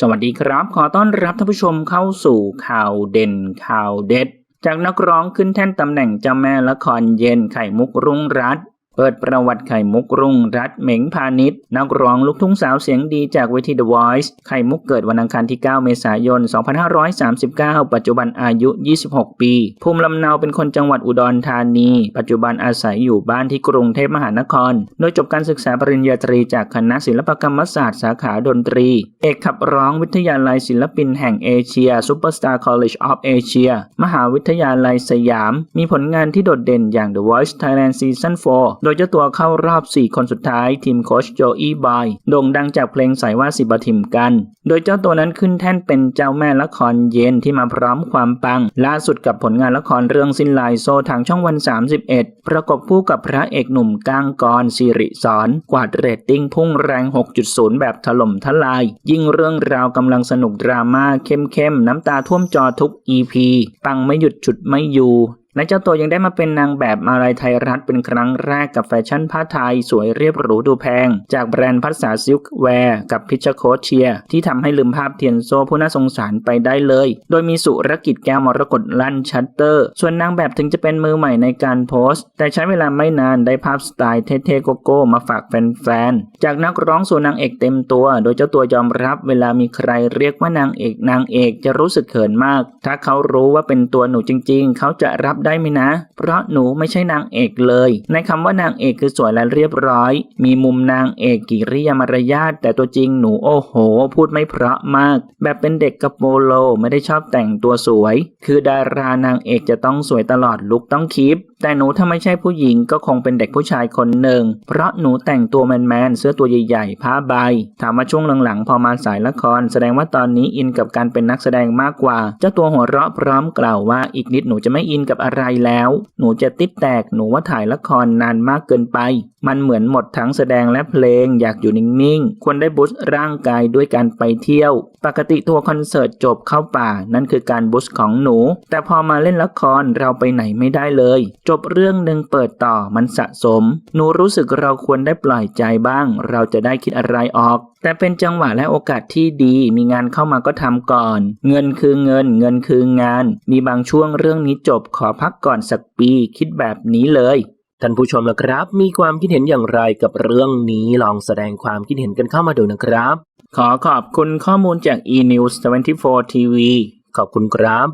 สวัสดีครับ ขอต้อนรับท่านผู้ชมเข้าสู่ข่าวเด่นข่าวเด็ด จากนักร้องขึ้นแท่นตำแหน่งเจ้าแม่ละครเย็นไข่มุกรุ่งรัตน์ เปิดประวัติไข่มุกรุ่งรัตเหม็งพาณิชย์นักร้องลูกทุ่งสาวเสียงดีจากเวที The Voice ไข่มุกเกิดวันอังคารที่ 9 เมษายน 2539 ปัจจุบันอายุ 26 ปี ภูมิลำเนาเป็นคนจังหวัดอุดรธานี ปัจจุบันอาศัยอยู่บ้านที่กรุงเทพมหานคร โดยจบการศึกษาปริญญาตรีจากคณะศิลปกรรมศาสตร์สาขาดนตรี เอกขับร้องวิทยาลัยศิลปินแห่งเอเชีย Superstar College of Asia มหาวิทยาลัยสยาม มีผลงานที่โดดเด่นอย่าง The Voice Thailand Season 4ดยเจ้าตัวเข้ารอบ 4 คนสุดท้ายทีมโคชโจอี้บอยโด่งดังจากเพลงสายว่าสิบทิมกัน โดยเจ้าตัวนั้นขึ้นแท่นเป็นเจ้าแม่ละครเย็นที่มาพร้อมความปัง ล่าสุดกับผลงานละครเรื่องสิ้นลายโซทางช่องวัน 31 ประกบคู่กับพระเอกหนุ่มก้างกรสิริสอนกวาดเรตติ้งพุ่งแรง 6.0 แบบถล่มทลาย ยิ่งเรื่องราวกำลังสนุกดราม่าเข้มๆน้ำตาท่วมจอทุก EP ปังไม่หยุดฉุดไม่อยู่ และเจ้าตัวยังได้มาเป็นนางแบบมาลายไทยรัฐเป็นครั้งแรกกับแฟชั่นผ้าไทยสวยเรียบหรูดูแพง จากแบรนด์พัสาซิลค์แวร์กับพิชโคเชีย ที่ทำให้ลืมภาพเทียนโซผู้น่าสงสารไปได้เลย โดยมีสุรกิจแก้วมรกตลั่นชัตเตอร์ ส่วนนางแบบถึงจะเป็นมือใหม่ในการโพสต์ แต่ใช้เวลาไม่นานได้ภาพสไตล์เท่ๆโกโก้มาฝากแฟนๆจากนักร้องสู่นางเอกเต็มตัว โดยเจ้าตัวยอมรับเวลามีใครเรียกว่านางเอกนางเอกจะรู้สึกเขินมาก ถ้าเขารู้ว่าเป็นตัวหนูจริง ๆ เขาจะรับได้ไหมนะ เพราะหนูไม่ใช่นางเอกเลย ในคำว่านางเอกคือสวยและเรียบร้อย มีมุมนางเอกกิริยามารยาทแต่ตัวจริงหนูโอ้โห พูดไม่เพราะมาก แบบเป็นเด็กกระโปโลไม่ได้ชอบแต่งตัวสวย คือดารานางเอกจะต้องสวยตลอดลุกต้องคีปแต่หนูถ้าไม่ใช่ผู้หญิงก็คงเป็นเด็กผู้ชายคนหนึ่ง เพราะหนูแต่งตัวแมนๆ เสื้อตัวใหญ่ๆ ผ้าใบ ถามว่าช่วงหลังๆ พอมาสายละคร แสดงว่าตอนนี้อินกับการเป็นนักแสดงมากกว่า เจ้าตัวหัวเราะพร้อมกล่าวว่าอีกนิดหนูจะไม่อินกับอะไรแล้ว หนูจะติดแตกหนูว่าถ่ายละครนานมากเกินไป มันเหมือนหมดทั้งแสดงและเพลงอยากอยู่นิ่งๆ ควรได้บูสต์ร่างกายด้วยการไปเที่ยว ปกติทัวร์คอนเสิร์ตจบเข้าป่า นั่นคือการบูสต์ของหนู แต่พอมาเล่นละครเราไปไหนไม่ได้เลย จบเรื่องหนึ่งเปิดต่อมันสะสม หนูรู้สึกเราควรได้ปล่อยใจบ้าง เราจะได้คิดอะไรออกแต่เป็นจังหวะและโอกาสที่ดี มีงานเข้ามาก็ทำก่อน เงินคือเงิน เงินคืองาน มีบางช่วงเรื่องนี้จบขอพักก่อนสักปีคิดแบบนี้เลยท่านผู้ชมละครับ มีความคิดเห็นอย่างไรกับเรื่องนี้ลองแสดงความคิดเห็นกันเข้ามาดูนะครับ ขอขอบคุณข้อมูลจาก eNews 24 TV ขอบคุณครับ